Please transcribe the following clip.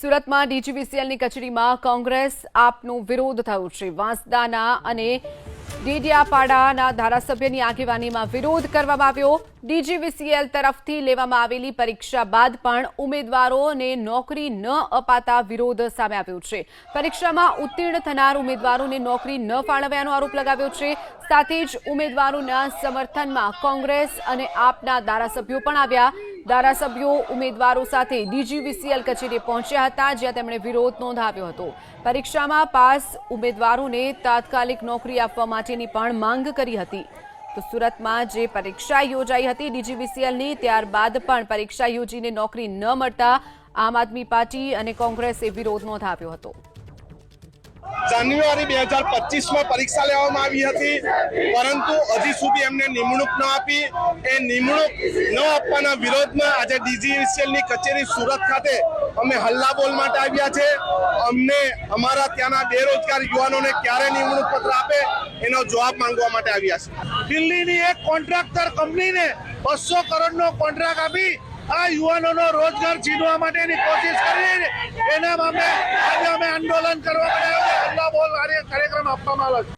સુરતમાં ડીજીવીસીએલની કચેરીમાં કોંગ્રેસ આપનો વિરોધ થયો છે. વાંસદાના અને ડેડિયાપાડાના ધારાસભ્યની આગેવાનીમાં વિરોધ કરવામાં આવ્યો. ડીજીવીસીએલ તરફથી લેવામાં આવેલી પરીક્ષા બાદ પણ ઉમેદવારોને નોકરી ન અપાતા વિરોધ સામે આવ્યો છે. પરીક્ષામાં ઉત્તીર્ણ થનાર ઉમેદવારોને નોકરી ન ફાળવ્યાનો આરોપ લગાવ્યો છે. સાથે જ ઉમેદવારોના સમર્થનમાં કોંગ્રેસ અને આપના ધારાસભ્યો પણ આવ્યા. ધારાસભ્યો ઉમેદવારો સાથે ડીજીવીસીએલ કચેરીએ પહોંચ્યા હતા, જ્યાં તેમણે વિરોધ નોંધાવ્યો હતો. પરીક્ષામાં પાસ ઉમેદવારોને તાત્કાલિક નોકરી આપવા માટેની પણ માંગ કરી હતી. તો સુરતમાં જે પરીક્ષા યોજાઈ હતી ડીજીવીસીએલની, ત્યારબાદ પણ પરીક્ષા યોજીને નોકરી ન મળતા આમ આદમી પાર્ટી અને કોંગ્રેસે વિરોધ નોંધાવ્યો હતો. જાન્યુઆરી બે હજાર પચીસમાં પરીક્ષા લેવામાં આવી હતી, પરંતુ હજી સુધી એમને નિમણૂક ન આપી. એ નિમણૂક ન આપવાના વિરોધમાં આજે ડીજીસીએલની કચેરી સુરત ખાતે અમે હલ્લાબોલ માટે આવ્યા છે. અમને અમારા ત્યાંના બેરોજગાર યુવાનોને ક્યારે નિમણૂક પત્ર આપે એનો જવાબ માંગવા માટે આવ્યા છે. દિલ્હીની એક કોન્ટ્રાક્ટર કંપનીને બસો કરોડનો કોન્ટ્રાક્ટ આપી આ યુવાનોનો રોજગાર છીનવા માટેની કોશિશ કરી એના મામલે આજે અમે આંદોલન કરવા માટે mapá tá maladinho.